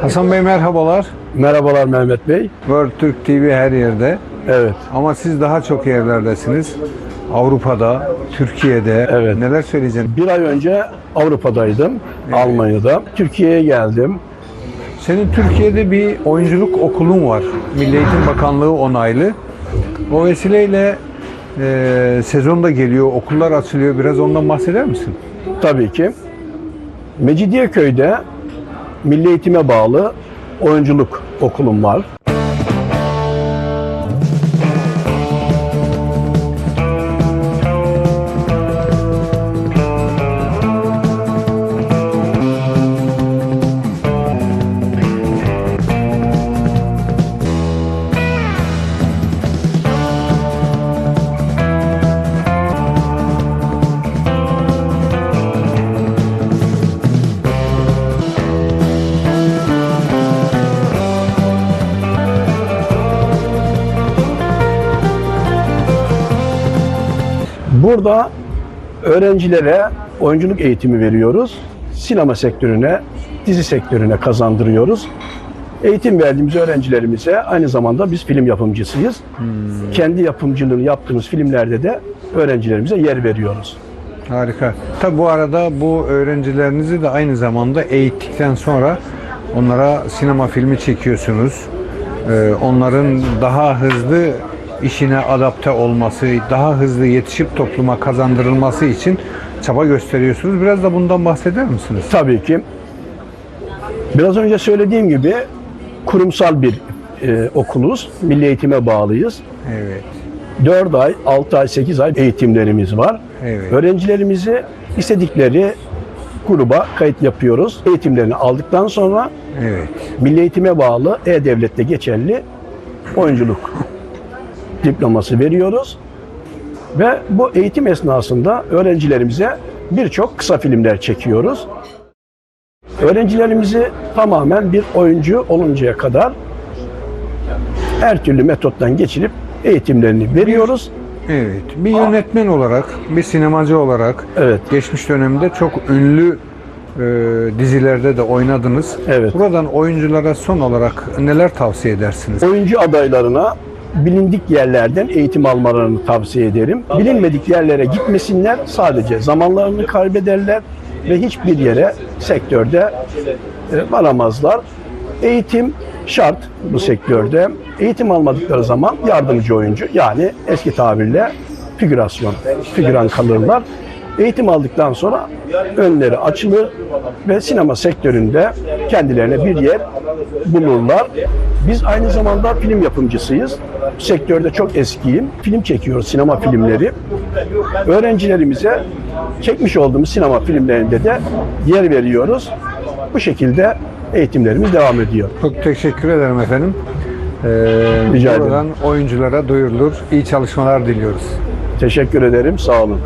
Hasan Bey merhabalar. Merhabalar Mehmet Bey. World Türk TV her yerde. Evet. Ama siz daha çok yerlerdesiniz. Avrupa'da, Türkiye'de. Evet. Neler söyleyeceksin? Bir ay önce Avrupa'daydım, Almanya'da. Türkiye'ye geldim. Senin Türkiye'de bir oyunculuk okulun var. Milli Eğitim Bakanlığı onaylı. O vesileyle e, sezon da geliyor, okullar açılıyor. Biraz ondan bahseder misin? Tabii ki. Mecidiyeköy'de Milli Eğitim'e bağlı oyunculuk okulum var. Burada öğrencilere oyunculuk eğitimi veriyoruz. Sinema sektörüne, dizi sektörüne kazandırıyoruz. Eğitim verdiğimiz öğrencilerimize aynı zamanda biz film yapımcısıyız. Kendi yapımcılığını yaptığımız filmlerde de öğrencilerimize yer veriyoruz. Harika. Tabi bu arada bu öğrencilerinizi de aynı zamanda eğittikten sonra onlara sinema filmi çekiyorsunuz. Ee, onların daha hızlı işine adapte olması, daha hızlı yetişip topluma kazandırılması için çaba gösteriyorsunuz. Biraz da bundan bahseder misiniz? Tabii ki. Biraz önce söylediğim gibi kurumsal bir e, okuluz. Milli eğitime bağlıyız. Evet. 4 ay, 6 ay, 8 ay eğitimlerimiz var. Evet. Öğrencilerimizi istedikleri gruba kayıt yapıyoruz. Eğitimlerini aldıktan sonra Evet. Milli Eğitime bağlı E-Devlet'te geçerli oyunculuk diploması veriyoruz. Ve bu eğitim esnasında öğrencilerimize birçok kısa filmler çekiyoruz. Öğrencilerimizi tamamen bir oyuncu oluncaya kadar her türlü metottan geçirip eğitimlerini veriyoruz. Evet. Bir yönetmen olarak, bir sinemacı olarak Evet. geçmiş dönemde çok ünlü e, dizilerde de oynadınız. Evet. Buradan oyunculara son olarak neler tavsiye edersiniz? Oyuncu adaylarına bilindik yerlerden eğitim almalarını tavsiye ederim. Bilinmedik yerlere gitmesinler. Sadece zamanlarını kaybederler ve hiçbir yere sektörde e, varamazlar. Eğitim şart bu sektörde. Eğitim almadıkları zaman yardımcı oyuncu yani eski tabirle figürasyon, figüran kalırlar. Eğitim aldıktan sonra önleri açılır ve sinema sektöründe kendilerine bir yer bulurlar. Biz aynı zamanda film yapımcısıyız. Sektörde çok eskiyim. Film çekiyoruz, sinema filmleri. Öğrencilerimize çekmiş olduğumuz sinema filmlerinde de yer veriyoruz. Bu şekilde eğitimlerimiz devam ediyor. Çok teşekkür ederim efendim. Ee, Rica ederim. buradan oyunculara duyurulur. İyi çalışmalar diliyoruz. Teşekkür ederim. Sağ olun.